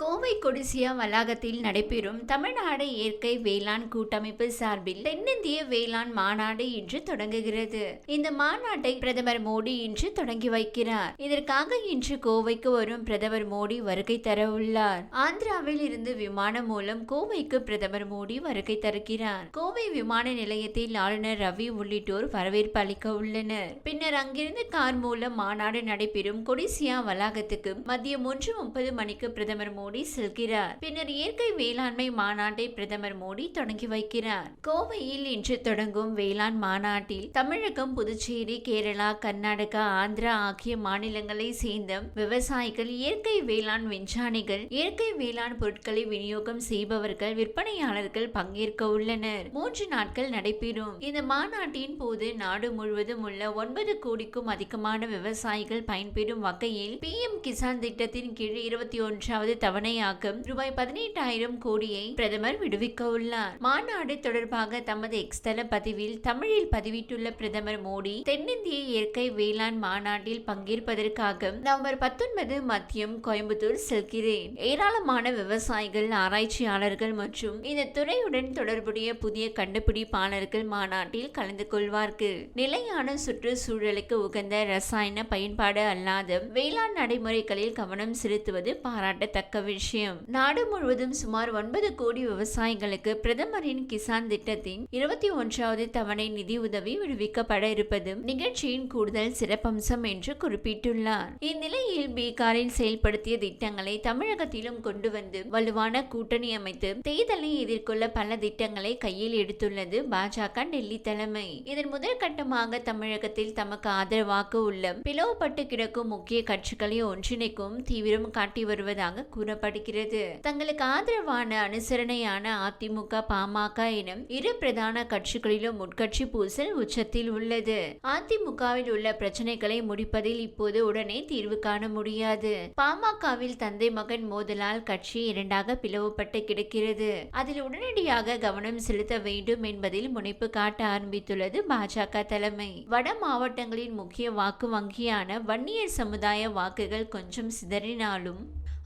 கோவை கொடிசியா வளாகத்தில் நடைபெறும் தமிழ்நாடு இயற்கை வேளாண் கூட்டமைப்பு சார்பில் தென்னிந்திய வேளாண் மாநாடு இன்று தொடங்குகிறது. இந்த மாநாட்டை பிரதமர் மோடி இன்று தொடங்கி வைக்கிறார். இதற்காக இன்று கோவைக்கு வரும் பிரதமர் மோடி வருகை தர உள்ளார் ஆந்திராவில் இருந்து விமானம் மூலம் கோவைக்கு பிரதமர் மோடி வருகை தருகிறார். கோவை விமான நிலையத்தில் ஆளுநர் ரவி உள்ளிட்டோர் வரவேற்பு அளிக்க உள்ளனர். பின்னர் அங்கிருந்து கார் மூலம் மாநாடு நடைபெறும் கொடிசியா வளாகத்துக்கு மதியம் ஒன்று முப்பது மணிக்கு பிரதமர் மோடி செல்கிறார். பின்னர் இயற்கை வேளாண்மை மாநாட்டை பிரதமர் மோடி தொடங்கி வைக்கிறார். கோவையில் இன்று தொடங்கும் வேளாண் மாநாட்டில் தமிழகம் புதுச்சேரி கேரளா கர்நாடகா ஆந்திரா ஆகிய மாநிலங்களை சேர்ந்த விவசாயிகள் இயற்கை வேளாண் விஞ்ஞானிகள் இயற்கை வேளாண் பொருட்களை விநியோகம் செய்பவர்கள் விற்பனையாளர்கள் பங்கேற்க உள்ளனர். மூன்று நாட்கள் நடைபெறும். இந்த மாநாட்டின் போது நாடு முழுவதும் உள்ள ஒன்பது கோடிக்கும் அதிகமான விவசாயிகள் பயன்பெறும் வகையில் பி எம் கிசான் திட்டத்தின் கீழ் இருபத்தி ஒன்றாவது தவணையாகும் ரூபாய் பதினெட்டாயிரம் கோடியை பிரதமர் விடுவிக்க உள்ளார் மாநாடு தொடர்பாக தமது எக்ஸ்தல பதிவில் தமிழில் பதிவிட்டுள்ள பிரதமர் மோடி தென்னிந்திய இயற்கை வேளாண் மாநாட்டில் பங்கேற்பதற்காக நவம்பர் பத்தொன்பது மதியம் கோயம்புத்தூர் செல்கிறேன். ஏராளமான விவசாயிகள் ஆராய்ச்சியாளர்கள் மற்றும் இந்த துறையுடன் தொடர்புடைய புதிய கண்டுபிடிப்பாளர்கள் மாநாட்டில் கலந்து கொள்வார்கள். நிலையான சுற்றுச்சூழலுக்கு உகந்த ரசாயன பயன்பாடு அல்லாத வேளாண் நடைமுறைகளில் கவனம் செலுத்துவது பாராட்டத்தக்க விஷயம். நாடு முழுவதும் சுமார் ஒன்பது கோடி விவசாயிகளுக்கு பிரதமரின் கிசான் திட்டத்தின் இருபத்தி ஒன்றாவது தவணை நிதி உதவி விடுவிக்கப்பட இருப்பதும் நிகழ்ச்சியின் கூடுதல் சிறப்பம்சம் என்று குறிப்பிட்டுள்ளார். இந்நிலையில் பீகாரில் செயல்படுத்திய திட்டங்களை தமிழகத்திலும் கொண்டு வந்து வலுவான கூட்டணி அமைத்து தேர்தலை எதிர்கொள்ள பல திட்டங்களை கையில் எடுத்துள்ளது பாஜக டெல்லி தலைமை. இதன் முதல் கட்டமாக தமிழகத்தில் தமக்கு ஆதரவாக உள்ள பிளவுபட்டு கிடக்கும் முக்கிய கட்சிகளை ஒன்றிணைக்கும் தீவிரம் காட்டி வருவதாக கூறப்படுகிறது தங்களுக்கு ஆதரவான அனுசரணையான அதிமுக பாமக எனும் இரு பிரதான கட்சிகளிலும் உட்கட்சி பூசல் உச்சத்தில் உள்ளது. அதிமுகவில் உள்ள பிரச்சனைகளை முடிப்பதில் இப்போது உடனே தீர்வு காண முடியாது. பாமகவில் தந்தை மகன் மோதலால் கட்சி இரண்டாக பிளவுபட்டு கிடக்கிறது. அதில் உடனடியாக கவனம் செலுத்த வேண்டும் என்பதில் முனைப்பு காட்ட ஆரம்பித்துள்ளது பாஜக தலைமை. வட மாவட்டங்களின் முக்கிய வாக்கு வங்கியான வன்னியர் சமுதாய வாக்குகள் கொஞ்சம் சிதறினாலும்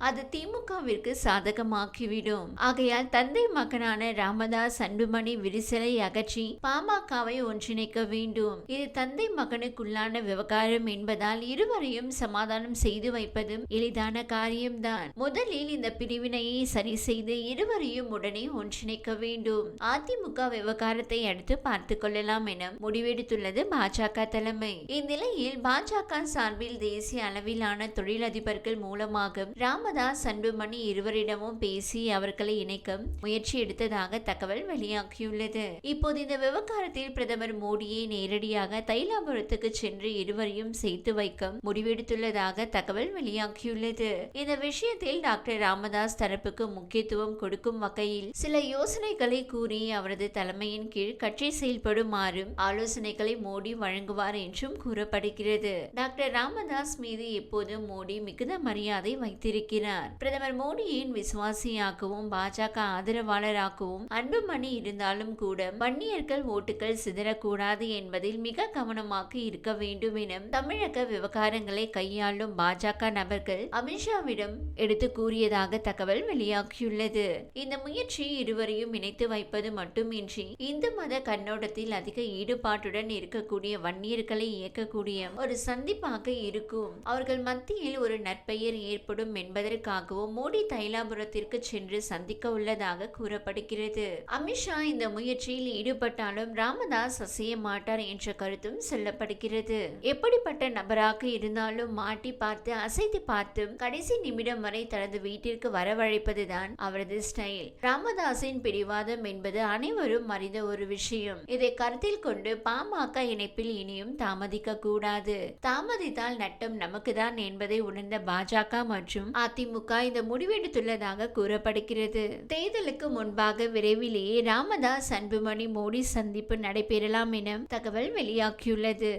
அது திமுகவிற்கு சாதகமாக்கிவிடும். ஆகையால் தந்தை மகனான ராமதாஸ் அன்புமணி விரிசலை அகற்றி பாமகவை ஒன்றிணைக்க வேண்டும். இது தந்தை மகனுக்குள்ளான விவகாரம் என்பதால் இருவரையும் சமாதானம் செய்து வைப்பதும் எளிதான காரியம்தான். முதலில் இந்த பிரிவினையை சரி செய்து இருவரையும் உடனே ஒன்றிணைக்க வேண்டும். அதிமுக விவகாரத்தை அடுத்து பார்த்து கொள்ளலாம் என முடிவெடுத்துள்ளது பாஜக தலைமை. இந்நிலையில் பாஜக சார்பில் தேசிய அளவிலான தொழிலதிபர்கள் மூலமாக ராம ராமதாஸ் அன்புமணி இருவரிடமும் பேசி அவர்களை இணைக்க முயற்சி எடுத்ததாக தகவல் வெளியாகியுள்ளது. இப்போது இந்த விவகாரத்தில் பிரதமர் மோடியை நேரடியாக தைலாபுரத்துக்கு சென்று இருவரையும் சேர்த்து வைக்க முடிவெடுத்துள்ளதாக தகவல் வெளியாகியுள்ளது. இந்த விஷயத்தில் டாக்டர் ராமதாஸ் தரப்புக்கு முக்கியத்துவம் கொடுக்கும் வகையில் சில யோசனைகளை கூறி அவரது தலைமையின் கீழ் கட்சி செயல்படுமாறும் ஆலோசனைகளை மோடி வழங்குவார் என்றும் கூறப்படுகிறது. டாக்டர் ராமதாஸ் மீது எப்போதும் மோடி மிகுந்த மரியாதை வைத்திருக்கிறார். இருக்கிறார் பிரதமர் மோடியின் விசுவாசியாகவும் பாஜக ஆதரவாளராகவும் அன்புமணி இருந்தாலும் கூட வன்னியர்கள் ஓட்டுகள் சிதறக்கூடாது என்பதில் மிக கவனமாக இருக்க வேண்டும் என தமிழக விவகாரங்களை கையாளும் பாஜக நபர்கள் அமித்ஷாவிடம் எடுத்து கூறியதாக தகவல் வெளியாகியுள்ளது. இந்த முயற்சி இருவரையும் இணைத்து வைப்பது மட்டுமின்றி இந்து மத கண்ணோட்டத்தில் அதிக ஈடுபாட்டுடன் இருக்கக்கூடிய வன்னியர்களை இயக்கக்கூடிய ஒரு சந்திப்பாக இருக்கும். அவர்கள் மத்தியில் ஒரு நற்பெயர் ஏற்படும் செய்வதற்காகவும் மோடி தைலாபுரத்திற்கு சென்று சந்திக்க உள்ளதாக கூறப்படுகிறது. அமித்ஷா இந்த முயற்சியில் ஈடுபட்டாலும் ராமதாஸ் அசைய மாட்டார் என்ற கருத்தும் சொல்லப்படுகிறது. எப்படிப்பட்ட நபராக இருந்தாலும் மாட்டி பார்த்து அசைத்து பார்த்து கடைசி நிமிடம் வரை தனது வீட்டிற்கு வரவழைப்பதுதான் அவரது ஸ்டைல். ராமதாஸின் பிடிவாதம் என்பது அனைவரும் அறிந்த ஒரு விஷயம். இதை கருத்தில் கொண்டு பாமக இணைப்பில் இனியும் தாமதிக்க கூடாது. தாமதித்தால் நட்டம் நமக்குதான் என்பதை உணர்ந்த பாஜக மற்றும் அதிமுக இந்த முடிவெடுத்துள்ளதாக கூறப்படுகிறது. தேர்தலுக்கு முன்பாக விரைவிலேயே ராமதாஸ் அன்புமணி மோடி சந்திப்பு நடைபெறலாம் என தகவல் வெளியாகியுள்ளது.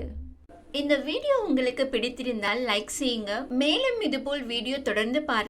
இந்த வீடியோ உங்களுக்கு பிடித்திருந்தால் லைக் செய்யுங்க. மேலும் இதுபோல் வீடியோ தொடர்ந்து பார்க்க